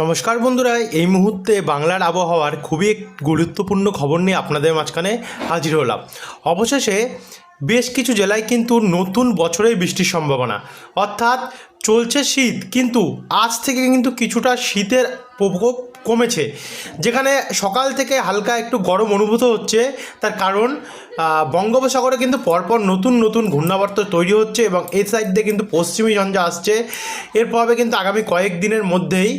নমস্কার বন্ধুরা, এই মুহূর্তে বাংলার আবহাওয়ার খুবই গুরুত্বপূর্ণ খবর নিয়ে আপনাদের মাঝখানে হাজির হলাম। অবশেষে বেশ কিছু জেলায় কিন্তু নতুন বছরের বৃষ্টির সম্ভাবনা। অর্থাৎ চলছে শীত, কিন্তু আজ থেকে কিন্তু কিছুটা শীতের প্রকোপ কমেছে। যেখানে সকাল থেকে হালকা একটু গরম অনুভূত হচ্ছে, তার কারণ বঙ্গোপসাগরে কিন্তু পরপর নতুন নতুন ঘূর্ণাবর্ত তৈরি হচ্ছে এবং এই সাইড দিয়ে কিন্তু পশ্চিমী ঝঞ্ঝা আসছে। এর প্রভাবে কিন্তু আগামী কয়েক দিনের মধ্যেই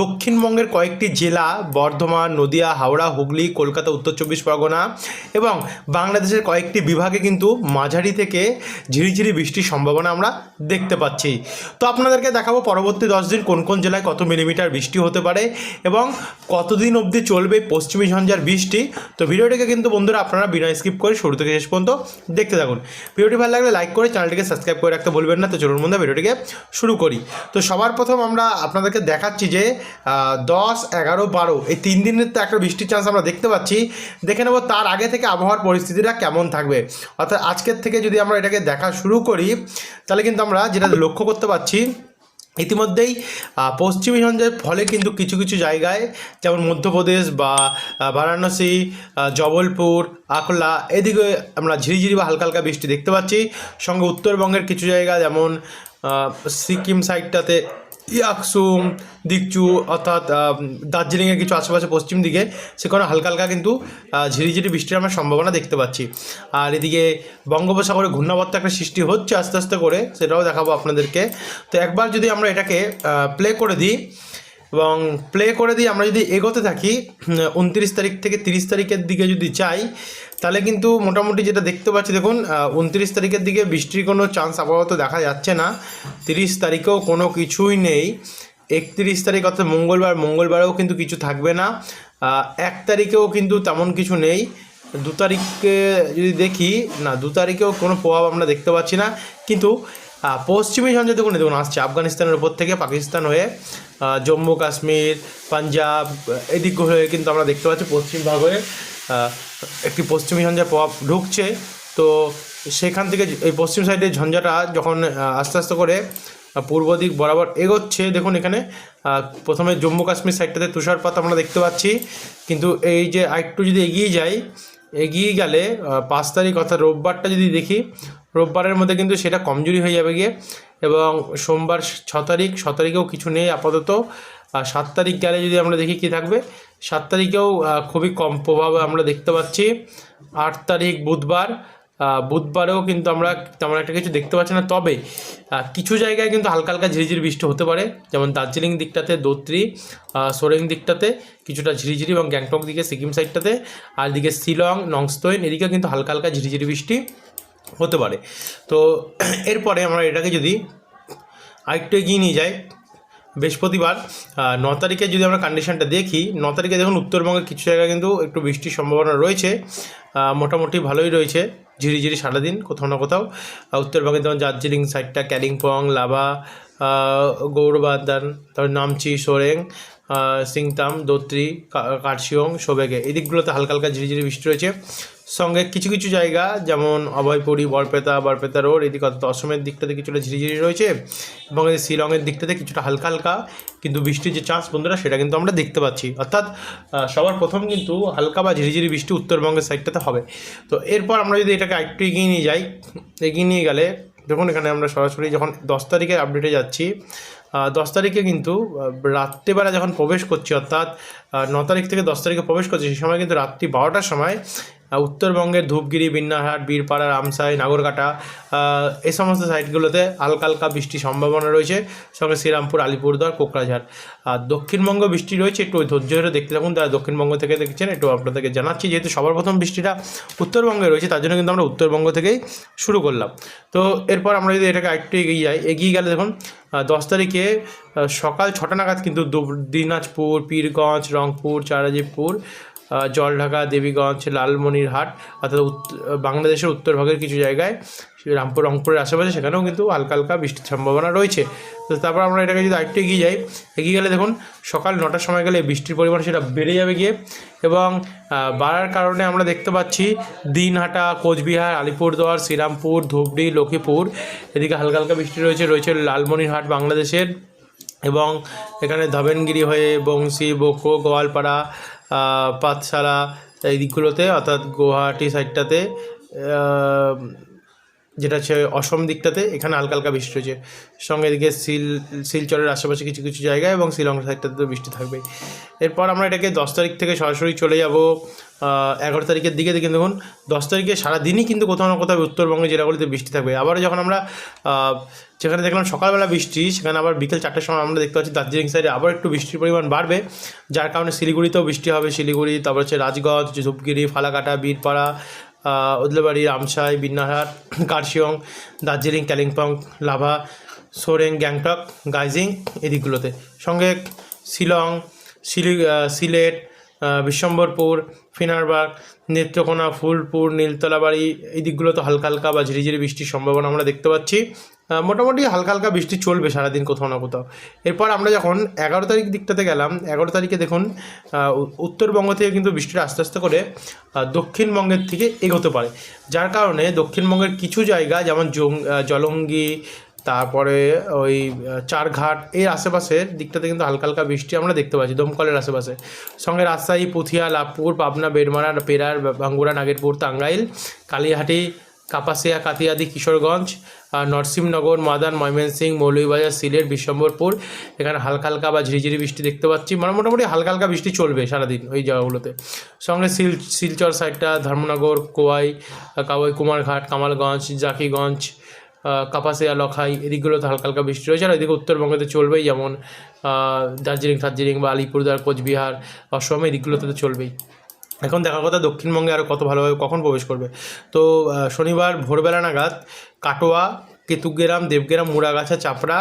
দক্ষিণবঙ্গের কয়েকটি জেলা, বর্ধমান, নদিয়া, হাওড়া, হুগলি, কলকাতা, উত্তর চব্বিশ পরগনা এবং বাংলাদেশের কয়েকটি বিভাগে কিন্তু মাঝারি থেকে ঝিরিঝিরি বৃষ্টির সম্ভাবনা আমরা দেখতে পাচ্ছি। তো আপনাদেরকে দেখাবো পরবর্তী দশ দিন কোন কোন জেলায় কত মিলিমিটার বৃষ্টি হতে পারে। এবং কতদিন অবধি চলবে পশ্চিমী ঝঞ্ঝার বৃষ্টি। তো ভিডিওটিকে কিন্তু বন্ধুরা আপনারা বিনা স্কিপ করে শুরু থেকে শেষ পর্যন্ত দেখতে থাকুন। ভিডিওটি ভালো লাগলে লাইক করে চ্যানেলটিকে সাবস্ক্রাইব করে রাখতে বলবেন না। তো চলুন বন্ধু ভিডিওটিকে শুরু করি। তো সবার প্রথম আমরা আপনাদেরকে দেখাচ্ছি যে দশ, এগারো, বারো, এই তিন দিনের তো একটা বৃষ্টির চান্স আমরা দেখতে পাচ্ছি। দেখে নেব তার আগে থেকে আবহাওয়ার পরিস্থিতিটা কেমন থাকবে। অর্থাৎ আজকের থেকে যদি আমরা এটাকে দেখা শুরু করি, তাহলে কিন্তু আমরা যেটা লক্ষ্য করতে পারছি ইতিমধ্যেই পশ্চিমী ঝঞ্ঝার ফলে কিন্তু কিছু কিছু জায়গায়, যেমন মধ্যপ্রদেশ বা বারাণসী জবলপুর, আকলা, এদিকে আমরা ঝিরিঝিরি বা হালকা হালকা বৃষ্টি দেখতে পাচ্ছি। সঙ্গে উত্তরবঙ্গের কিছু জায়গা যেমন সিকিম সাইডটাতে ইয়াকসুম দিকচু, অর্থাৎ দার্জিলিংয়ের কিছু আশেপাশে পশ্চিম দিকে, সেখানে হালকা হালকা কিন্তু ঝিরিঝিরি বৃষ্টির আমরা সম্ভাবনা দেখতে পাচ্ছি। আর এদিকে বঙ্গোপসাগরে ঘূর্ণাবর্ত একটা সৃষ্টি হচ্ছে আস্তে আস্তে করে, সেটাও দেখাবো আপনাদেরকে। তো একবার যদি আমরা এটাকে প্লে করে দিই এবং প্লে করে দিয়ে আমরা যদি এগোতে থাকি উনত্রিশ তারিখ থেকে তিরিশ তারিখের দিকে যদি চাই তাহলে কিন্তু মোটামুটি যেটা দেখতে পাচ্ছি, দেখুন উনত্রিশ তারিখের দিকে বৃষ্টির কোনো চান্স আপাতত দেখা যাচ্ছে না। তিরিশ তারিখেও কোনো কিছুই নেই। একত্রিশ তারিখ অর্থাৎ মঙ্গলবার, মঙ্গলবারেও কিন্তু কিছু থাকবে না। এক তারিখেও কিন্তু তেমন কিছু নেই। দু তারিখে যদি দেখি, না, দু তারিখেও কোনো প্রভাব আমরা দেখতে পাচ্ছি না। কিন্তু পশ্চিমী ঝঞ্ঝা দেখুন দেখুন, আসছে আফগানিস্তানের উপর থেকে পাকিস্তান হয়ে জম্মু কাশ্মীর, পাঞ্জাব এদিক হয়ে কিন্তু আমরা দেখতে পাচ্ছি পশ্চিম ভাগ হয়ে একটি পশ্চিমী ঝঞ্ঝার প্রভাব ঢুকছে। তো সেখান থেকে এই পশ্চিম সাইডের ঝঞ্ঝাটা যখন আস্তে আস্তে করে পূর্ব দিক বরাবর এগোচ্ছে, দেখুন এখানে প্রথমে জম্মু কাশ্মীর সাইডটাতে তুষারপাত আমরা দেখতে পাচ্ছি। কিন্তু এই যে আরেকটু যদি এগিয়ে যাই, এগিয়ে গেলে পাঁচ তারিখ অর্থাৎ রোববারটা যদি দেখি রোববারের মধ্যে কিন্তু সেটা কমজোরি হয়ে যাবে গিয়ে। এবং সোমবার ছ তারিখ, ছ তারিখেও কিছু নেই আপাতত। সাত তারিখ গেলে যদি আমরা দেখি কী থাকবে, সাত তারিখেও খুবই কম প্রভাব আমরা দেখতে পাচ্ছি। আট তারিখ বুধবার বুধবারেও কিন্তু আমরা তেমন একটা কিছু দেখতে পাচ্ছি না। তবে কিছু জায়গায় কিন্তু হালকা হালকা ঝিরিঝিরি বৃষ্টি হতে পারে। যেমন দার্জিলিং দিকটাতে দোত্রি সোরেং দিকটাতে কিছুটা ঝিরিঝিরি এবং গ্যাংটক দিকে, সিকিম সাইডটাতে আর এদিকে শিলং নংস্তৈন এদিকে কিন্তু হালকা হালকা ঝিরিঝিরি বৃষ্টি। হতে পারে। তো এরপরে আমরা এটাকে যদি আরেকটু এগিয়ে নিয়ে যাই, বৃহস্পতিবার ন তারিখে যদি আমরা কন্ডিশনটা দেখি, ন তারিখে দেখুন উত্তরবঙ্গের কিছু জায়গায় কিন্তু একটু বৃষ্টির সম্ভাবনা রয়েছে। মোটামুটি ভালোই রয়েছে, ঝিরিঝিরি সারাদিন কোথাও না কোথাও। উত্তরবঙ্গে যেমন দার্জিলিং সাইডটা ক্যালিম্পং, লাভা গৌরবাদান তারপর নামচি, সোরেং সিংতাম, দোত্রি কার্শিয়ং সোবেগে। এই দিকগুলোতে হালকা হালকা ঝিরিঝিরি বৃষ্টি রয়েছে। সঙ্গে কিছু কিছু জায়গা, যেমন অভয়পুরি বরপেতা বরপেতা রোড, এদিকে অর্থাৎ অসমের দিকটাতে কিছুটা ঝিরিঝিরি রয়েছে এবং এই শিলংয়ের দিকটাতে কিছুটা হালকা হালকা, কিন্তু বৃষ্টির যে চান্স বন্ধুরা, সেটা কিন্তু আমরা দেখতে পাচ্ছি। অর্থাৎ সবার প্রথম কিন্তু হালকা বা ঝিরিঝিরি বৃষ্টি উত্তরবঙ্গের সাইডটাতে হবে। তো এরপর আমরা যদি এটাকে একটু এগিয়ে নিয়ে যাই, এগিয়ে নিয়ে গেলে দেখুন, এখানে আমরা সরাসরি যখন দশ তারিখের আপডেটে যাচ্ছি দশ তারিখে কিন্তু রাত্রেবেলা যখন প্রবেশ করছি, অর্থাৎ ন তারিখ থেকে দশ তারিখে প্রবেশ করছি, সেই সময় কিন্তু রাত্রি বারোটার সময় উত্তরবঙ্গের ধূপগিরি বিন্নাহাট বীরপাড়া, রামসাই, নাগরকাটা এই সমস্ত সাইটগুলোতে হালকা হালকা বৃষ্টির সম্ভাবনা রয়েছে। সঙ্গে শ্রীরামপুর, আলিপুরদুয়ার, কোকরাঝাড়। আর দক্ষিণবঙ্গ বৃষ্টি রয়েছে, একটু ধৈর্য ধরে দেখতে থাকুন। তারা দক্ষিণবঙ্গ থেকে দেখছেন, একটু আপনাদেরকে জানাচ্ছি, যেহেতু সবার প্রথম বৃষ্টিটা উত্তরবঙ্গে রয়েছে, তার জন্য কিন্তু আমরা উত্তরবঙ্গ থেকেই শুরু করলাম। তো এরপর আমরা যদি এটাকে একটু এগিয়ে যাই, এগিয়ে গেলে দেখুন দশ তারিখে সকাল ছটা নাগাদ কিন্তু দিনাজপুর, পীরগঞ্জ, রংপুর চারাজিপুর জলঢাকা, দেবীগঞ্জ, লালমনিরহাট, অর্থাৎ বাংলাদেশের উত্তরভাগের কিছু জায়গায় রামপুর, রংপুরের আশেপাশে সেখানেও কিন্তু হালকা হালকা বৃষ্টির সম্ভাবনা রয়েছে। তো তারপর আমরা এটাকে যদি আরেকটু এগিয়ে যাই, এগিয়ে গেলে দেখুন, সকাল নটার সময় গেলে বৃষ্টির পরিমাণ সেটা বেড়ে যাবে গিয়ে এবং বাড়ার কারণে আমরা দেখতে পাচ্ছি দিনহাটা, কোচবিহার, আলিপুরদুয়ার, শ্রীরামপুর, ধুবড়ি, লক্ষ্মীপুর, এদিকে হালকা হালকা বৃষ্টি রয়েছে রয়েছে লালমনিরহাট, বাংলাদেশের এবং এখানে ধবেনগিরি হয়ে বংশী, বোকো, গোয়ালপাড়া পাঠশালা এই দিকগুলোতে অর্থাৎ গুয়াহাটি সাইডটাতে যেটা হচ্ছে অসম দিকটাতে এখানে হালকা হালকা বৃষ্টি হয়েছে সঙ্গে এদিকে শিল শিলচরের আশেপাশে কিছু কিছু জায়গায় এবং শিলং সাইডটাতে তো বৃষ্টি থাকবে এরপর আমরা এটাকে দশ তারিখ থেকে সরাসরি চলে যাব এগারো তারিখের দিকে। দেখে দেখুন, দশ তারিখে সারাদিনই কিন্তু কোথাও না কোথাও উত্তরবঙ্গে জেলাগুলিতে বৃষ্টি থাকবে। আবারও যখন আমরা যেখানে দেখলাম সকালবেলা বৃষ্টি, সেখানে আবার বিকেল চারটার সময় আমরা দেখতে পাচ্ছি দার্জিলিং সাইডে আবার একটু বৃষ্টির পরিমাণ বাড়বে, যার কারণে শিলিগুড়িতেও বৃষ্টি হবে। শিলিগুড়ি, তারপর হচ্ছে রাজগঞ্জ, ধূপগিরি, ফালাকাটা, বীরপাড়া ওদলাবাড়ি রামসাই বিন্নাহাট কার্শিয়ং, দার্জিলিং, কালিম্পং, লাভা, সোরেং, গ্যাংটক, গাইজিং, এদিকগুলোতে। সঙ্গে শিলং, শিলি সিলেট বিশ্বম্বরপুর, ফিনারবাগ, নেত্রকোনা, ফুলপুর, নীলতলাবাড়ি, এই দিকগুলোতে হালকা হালকা বা ঝিরিঝিরি বৃষ্টির সম্ভাবনা আমরা দেখতে পাচ্ছি। মোটামুটি হালকা হালকা বৃষ্টি চলবে সারাদিন কোথাও না কোথাও। এরপর আমরা যখন এগারো তারিখ দিকটাতে গেলাম, এগারো তারিখে দেখুন উত্তরবঙ্গ থেকে কিন্তু বৃষ্টিটা আস্তে আস্তে করে দক্ষিণবঙ্গের থেকে এগোতে পারে। যার কারণে দক্ষিণবঙ্গের কিছু জায়গা, যেমন জলঙ্গি তারপরে ওই চারঘাট এর আশেপাশের দিকটাতে কিন্তু হালকা হালকা বৃষ্টি আমরা দেখতে পাচ্ছি, দমকলের আশেপাশে। সঙ্গে রাজশাহী পুথিয়া লাভপুর, পাবনা, বেড়মারা, পেরার, বাঙ্গুড়া, নাগেরপুর, টাঙ্গাইল, কালীহাটি, কাপাসিয়া কাতিয়াদি কিশোরগঞ্জ নরসিংহনগর, মাদান, ময়মনসিংহ, মৌলভীবাজার, সিলেট বিশ্বম্বরপুর এখানে হালকা হালকা বা ঝিরিঝিরি বৃষ্টি দেখতে পাচ্ছি মানে মোটামুটি হালকা হালকা বৃষ্টি চলবে সারাদিন ওই জায়গাগুলোতে। সঙ্গে শিল শিলচর সাইডটা ধর্মনগর, কোয়াই কাওয়াই, কুমারঘাট, কামালগঞ্জ, জাকিগঞ্জ কাপাসিয়া লখাই এদিকগুলোতে হালকা হালকা বৃষ্টি রয়েছে। আর এদিকে উত্তরবঙ্গতে চলবেই, যেমন দার্জিলিং ফার্জিলিং বা আলিপুরদার কোচবিহার, অসম এদিকগুলোতে তো চলবেই। এখন দেখার কথা, দক্ষিণবঙ্গে আরও কত ভালোভাবে কখন প্রবেশ করবে? তো শনিবার ভোরবেলা নাগাদ কাটোয়া কেতুগ্রাম দেবগ্রাম, মুড়াগাছা, চাপড়া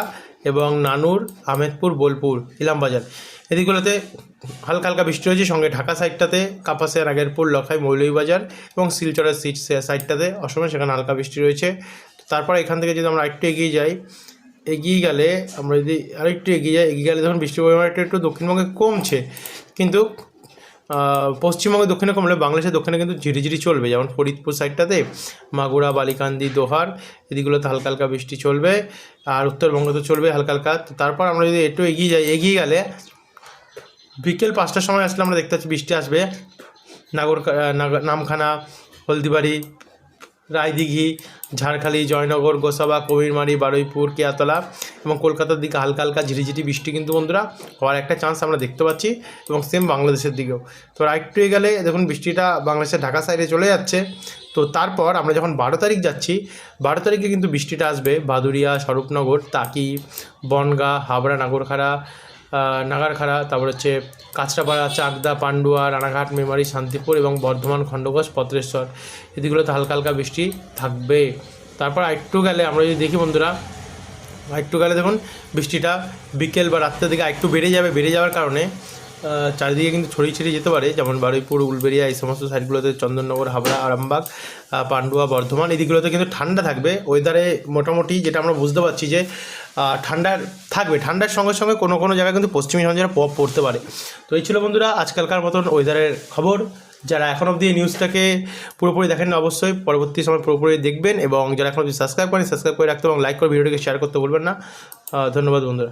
এবং নানুর, আহমেদপুর, বোলপুর, ইলামবাজার। এদিকগুলোতে হালকা হালকা বৃষ্টি হয়েছে সঙ্গে ঢাকা সাইডটাতে কাপাসিয়া নাগেরপুর লখাই, মৌলভীবাজার এবং শিলচরের সিট সাইডটাতে, অসমে সেখানে হালকা বৃষ্টি রয়েছে। তারপর এখান থেকে যদি আমরা একটু এগিয়ে যাই, এগিয়ে গেলে আমরা যদি আরেকটু এগিয়ে যাই, এগিয়ে গেলে যখন বৃষ্টির পরিমাণ একটু দক্ষিণবঙ্গে কমছে। কিন্তু পশ্চিমবঙ্গে দক্ষিণে কমলে বাংলাদেশের দক্ষিণে কিন্তু ঝিরিঝিরি চলবে। যেমন ফরিদপুর সাইডটাতে মাগুরা, বালিকান্দি, দোহার, এদিকগুলোতে হালকা হালকা বৃষ্টি চলবে আর উত্তরবঙ্গ তো চলবে হালকা হালকা। তারপর আমরা যদি একটু এগিয়ে যাই, এগিয়ে গেলে বিকেল পাঁচটার সময় আসলে আমরা দেখতে পাচ্ছি বৃষ্টি আসবে। নাগর নাগ- নামখানা, হলদিবাড়ি রায়দিঘি, ঝাড়খালি, জয়নগর, গোসাবা, কবিরমারি, বারুইপুর, কেয়াতলা এবং কলকাতার দিকে হালকা হালকা ঝিরিঝিরি বৃষ্টি কিন্তু বন্ধুরা হওয়ার একটা চান্স আমরা দেখতে পাচ্ছি এবং সেম বাংলাদেশের দিকেও। তো একটু গেলে দেখুন বৃষ্টিটা বাংলাদেশের ঢাকা সাইডে চলে যাচ্ছে। তো তারপর আমরা যখন বারো তারিখ যাচ্ছি, বারো তারিখে কিন্তু বৃষ্টিটা আসবে বাদুরিয়া স্বরূপনগর, তাকি, বনগা, হাবড়া, নাগরখাড়া নাগারখাড়া, তারপর হচ্ছে কাঁচরাপাড়া, চাকদা, পান্ডুয়া, রানাঘাট, মেমারি, শান্তিপুর এবং বর্ধমান, খণ্ডঘোষ, পত্রেশ্বর। এদিকগুলোতে হালকা হালকা বৃষ্টি থাকবে। তারপর আরেকটু গেলে আমরা যদি দেখি বন্ধুরা, আরেকটু গেলে দেখুন, বৃষ্টিটা বিকেল বা রাত্রের দিকে একটু বেড়ে যাবে। বেড়ে যাওয়ার কারণে চারিদিকে কিন্তু ছড়িয়ে ছিটিয়ে যেতে পারে, যেমন বারুইপুর উলবেড়িয়া এই সমস্ত সাইডগুলোতে চন্দননগর, হাবড়া, আরামবাগ পান্ডুয়া, বর্ধমান এই দিকগুলোতে কিন্তু ঠান্ডা থাকবে। ওয়েদারে মোটামুটি যেটা আমরা বুঝতে পারছি যে ঠান্ডার থাকবে। ঠান্ডার সঙ্গে সঙ্গে কোনো কোনো জায়গায় কিন্তু পশ্চিমী ঝঞ্ঝার প্রভাব পড়তে পারে। তো এই ছিল বন্ধুরা আজকালকার মতন ওয়েদারের খবর। যারা এখন অবধি এই নিউজটাকে পুরোপুরি দেখেন না অবশ্যই, পরবর্তী সময় পুরোপুরি দেখবেন এবং যারা এখন অবধি সাবস্ক্রাইব করেন সাবস্ক্রাইব করে রাখতে এবং লাইক করে ভিডিওটিকে শেয়ার করতে বলবেন না। ধন্যবাদ বন্ধুরা।